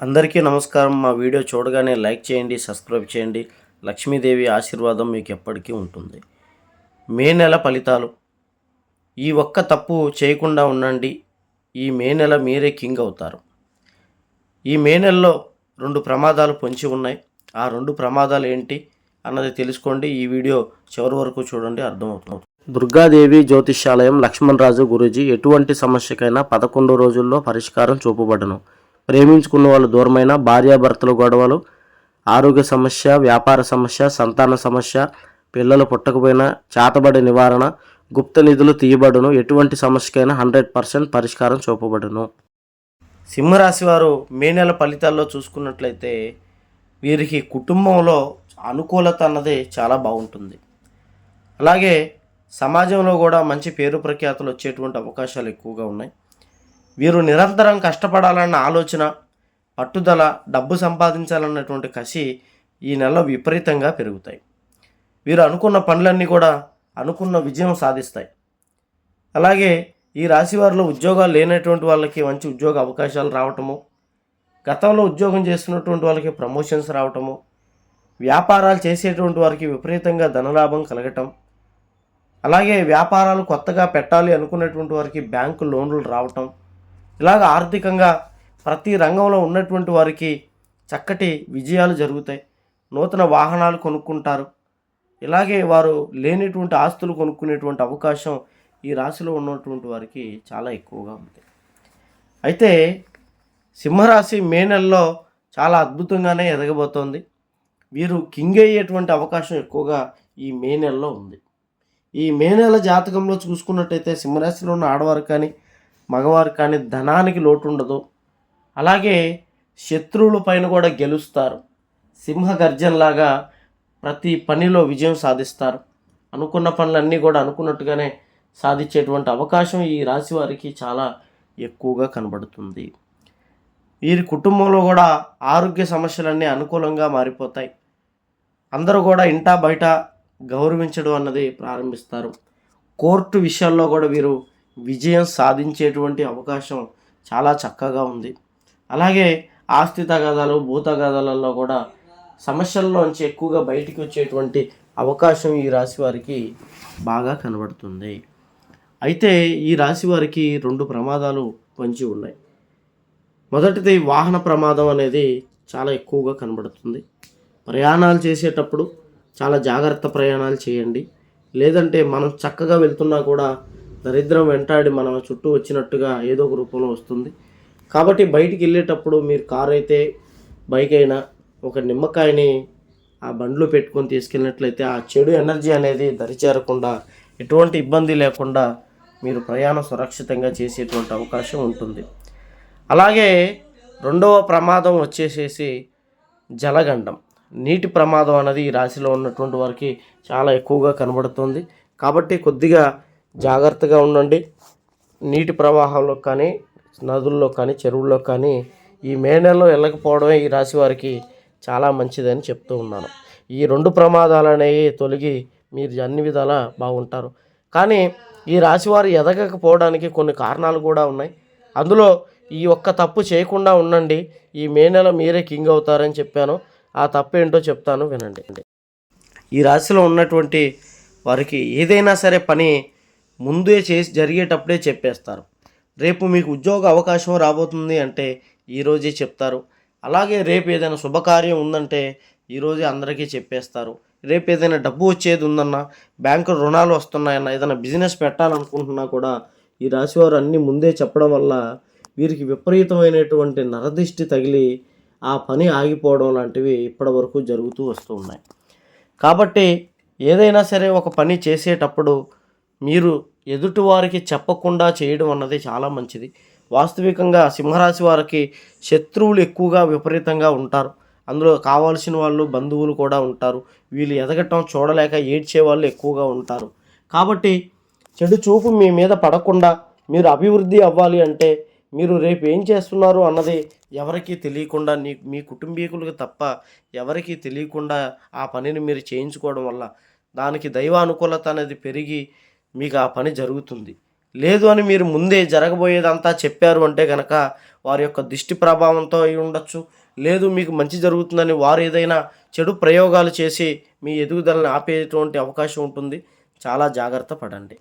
అందరికీ నమస్కారం. మా వీడియో చూడగానే లైక్ చేయండి సబ్స్క్రైబ్ చేయండి. లక్ష్మీదేవి ఆశీర్వాదం మీకు ఎప్పటికీ ఉంటుంది. మే నెల ఫలితాలు. ఈ ఒక్క తప్పు చేయకుండా ఉండండి. ఈ మే నెల మీరే కింగ్ అవుతారు. ఈ మే నెలలో రెండు ప్రమాదాలు పొంచి ఉన్నాయి. ఆ రెండు ప్రమాదాలు ఏంటి అన్నది తెలుసుకోండి. ఈ వీడియో చివరి వరకు చూడండి అర్థమవుతుంది. దుర్గాదేవి జ్యోతిష్యాలయం లక్ష్మణరాజు గురూజీ ఎటువంటి సమస్యకైనా పదకొండు రోజుల్లో పరిష్కారం చూపబడను. ప్రేమించుకున్న వాళ్ళు దూరమైన భార్యాభర్తల గొడవలు ఆరోగ్య సమస్య వ్యాపార సమస్య సంతాన సమస్య పిల్లలు పుట్టకపోయినా చేతబడి నివారణ గుప్త నిధులు తీయబడును ఎటువంటి సమస్యకైనా హండ్రెడ్ పర్సెంట్ పరిష్కారం చూపబడును. సింహరాశి వారు మే నెల ఫలితాల్లో చూసుకున్నట్లయితే వీరికి కుటుంబంలో అనుకూలత అన్నది చాలా బాగుంటుంది. అలాగే సమాజంలో కూడా మంచి పేరు ప్రఖ్యాతులు వచ్చేటువంటి అవకాశాలు ఎక్కువగా ఉన్నాయి. వీరు నిరంతరం కష్టపడాలన్న ఆలోచన పట్టుదల డబ్బు సంపాదించాలన్నటువంటి కసి ఈ నెలలో విపరీతంగా పెరుగుతాయి. వీరు అనుకున్న పనులన్నీ కూడా అనుకున్న విజయం సాధిస్తాయి. అలాగే ఈ రాశి వారిలో ఉద్యోగాలు లేనటువంటి వాళ్ళకి మంచి ఉద్యోగ అవకాశాలు రావటము గతంలో ఉద్యోగం చేస్తున్నటువంటి వాళ్ళకి ప్రమోషన్స్ రావటము వ్యాపారాలు చేసేటువంటి వారికి విపరీతంగా ధనలాభం కలగటం అలాగే వ్యాపారాలు కొత్తగా పెట్టాలి అనుకున్నటువంటి వారికి బ్యాంకు లోన్లు రావటం ఇలాగ ఆర్థికంగా ప్రతి రంగంలో ఉన్నటువంటి వారికి చక్కటి విజయాలు జరుగుతాయి. నూతన వాహనాలు కొనుక్కుంటారు. ఇలాగే వారు లేనిటువంటి ఆస్తులు కొనుక్కునేటువంటి అవకాశం ఈ రాశిలో ఉన్నటువంటి వారికి చాలా ఎక్కువగా ఉంది. అయితే సింహరాశి మే నెలలో చాలా అద్భుతంగానే ఎదగబోతోంది. వీరు కింగ్ అయ్యేటువంటి అవకాశం ఎక్కువగా ఈ మే నెలలో ఉంది. ఈ మే నెల జాతకంలో చూసుకున్నట్టయితే సింహరాశిలో ఉన్న ఆడవారు కానీ మగవారు కానీ ధనానికి లోటు ఉండదు అలాగే శత్రువుల పైన కూడా గెలుస్తారు. సింహ గర్జనలాగా ప్రతి పనిలో విజయం సాధిస్తారు. అనుకున్న పనులన్నీ కూడా అనుకున్నట్టుగానే సాధించేటువంటి అవకాశం ఈ రాశి వారికి చాలా ఎక్కువగా కనబడుతుంది. వీరి కుటుంబంలో కూడా ఆరోగ్య సమస్యలన్నీ అనుకూలంగా మారిపోతాయి. అందరూ కూడా ఇంటా బయట గౌరవించడం అన్నది ప్రారంభిస్తారు. కోర్టు విషయాల్లో కూడా వీరు విజయం సాధించేటువంటి అవకాశం చాలా చక్కగా ఉంది. అలాగే ఆస్తి తగాదాలు భూతగాదాలలో కూడా సమస్యల్లోంచి ఎక్కువగా బయటికి వచ్చేటువంటి అవకాశం ఈ రాశి వారికి బాగా కనబడుతుంది. అయితే ఈ రాశి వారికి రెండు ప్రమాదాలు పొంచి ఉన్నాయి. మొదటిది వాహన ప్రమాదం అనేది చాలా ఎక్కువగా కనబడుతుంది. ప్రయాణాలు చేసేటప్పుడు చాలా జాగ్రత్త ప్రయాణాలు చేయండి. లేదంటే మనం చక్కగా వెళ్తున్నా కూడా దరిద్రం వెంటాడి మన చుట్టూ వచ్చినట్టుగా ఏదో ఒక రూపంలో వస్తుంది. కాబట్టి బయటికి వెళ్ళేటప్పుడు మీరు కారు అయితే బైక్ అయినా ఒక నిమ్మకాయని ఆ బండ్లు పెట్టుకొని తీసుకెళ్ళినట్లయితే ఆ చెడు ఎనర్జీ అనేది దరిచేరకుండా ఎటువంటి ఇబ్బంది లేకుండా మీరు ప్రయాణం సురక్షితంగా చేసేటువంటి అవకాశం ఉంటుంది. అలాగే రెండవ ప్రమాదం వచ్చేసేసి జలగండం. నీటి ప్రమాదం అనేది ఈ రాశిలో ఉన్నటువంటి వారికి చాలా ఎక్కువగా కనబడుతుంది. కాబట్టి కొద్దిగా జాగ్రత్తగా ఉండండి. నీటి ప్రవాహంలో కానీ నదుల్లో కానీ చెరువుల్లో కానీ ఈ మే నెలలో వెళ్ళకపోవడమే ఈ రాశి వారికి చాలా మంచిదని చెప్తూ ఉన్నాను. ఈ రెండు ప్రమాదాలు అనేవి తొలగి మీరు అన్ని విధాలా బాగుంటారు. కానీ ఈ రాశి వారు ఎదగకపోవడానికి కొన్ని కారణాలు కూడా ఉన్నాయి. అందులో ఈ ఒక్క తప్పు చేయకుండా ఉండండి. ఈ మే నెల మీరే కింగ్ అవుతారని చెప్పాను. ఆ తప్పు ఏంటో చెప్తాను వినండి. ఈ రాశిలో ఉన్నటువంటి వారికి ఏదైనా సరే పని ముందే చేసి జరిగేటప్పుడే చెప్పేస్తారు. రేపు మీకు ఉద్యోగ అవకాశం రాబోతుంది అంటే ఈరోజే చెప్తారు. అలాగే రేపు ఏదైనా శుభకార్యం ఉందంటే ఈరోజే అందరికీ చెప్పేస్తారు. రేపు ఏదైనా డబ్బు వచ్చేది ఉందన్నా బ్యాంకు రుణాలు వస్తున్నాయన్నా ఏదైనా బిజినెస్ పెట్టాలనుకుంటున్నా కూడా ఈ రాశివారు అన్నీ ముందే చెప్పడం వల్ల వీరికి విపరీతమైనటువంటి నరదిష్టి తగిలి ఆ పని ఆగిపోవడం లాంటివి ఇప్పటి వరకు జరుగుతూ వస్తూ ఉన్నాయి. కాబట్టి ఏదైనా సరే ఒక పని చేసేటప్పుడు మీరు ఎదుటివారికి చెప్పకుండా చేయడం అన్నది చాలా మంచిది. వాస్తవికంగా సింహరాశి వారికి శత్రువులు ఎక్కువగా విపరీతంగా ఉంటారు. అందులో కావాల్సిన వాళ్ళు బంధువులు కూడా ఉంటారు. వీళ్ళు ఎదగటం చూడలేక ఏడ్చే వాళ్ళు ఎక్కువగా ఉంటారు. కాబట్టి చెడు చూపు మీ మీద పడకుండా మీరు అభివృద్ధి అవ్వాలి అంటే మీరు రేపు ఏం చేస్తున్నారు అన్నది ఎవరికీ తెలియకుండా నీ మీ కుటుంబీకులకు తప్ప ఎవరికీ తెలియకుండా ఆ పనిని మీరు చేయించుకోవడం వల్ల దానికి దైవ అనుకూలత అనేది పెరిగి మీకు ఆ పని జరుగుతుంది. లేదు అని మీరు ముందే జరగబోయేదంతా చెప్పారు అంటే కనుక వారి యొక్క దిష్టి ప్రభావంతో అయి ఉండొచ్చు. లేదు మీకు మంచి జరుగుతుందని వారు ఏదైనా చెడు ప్రయోగాలు చేసి మీ ఎదుగుదలని ఆపేటువంటి అవకాశం ఉంటుంది. చాలా జాగ్రత్త పడండి.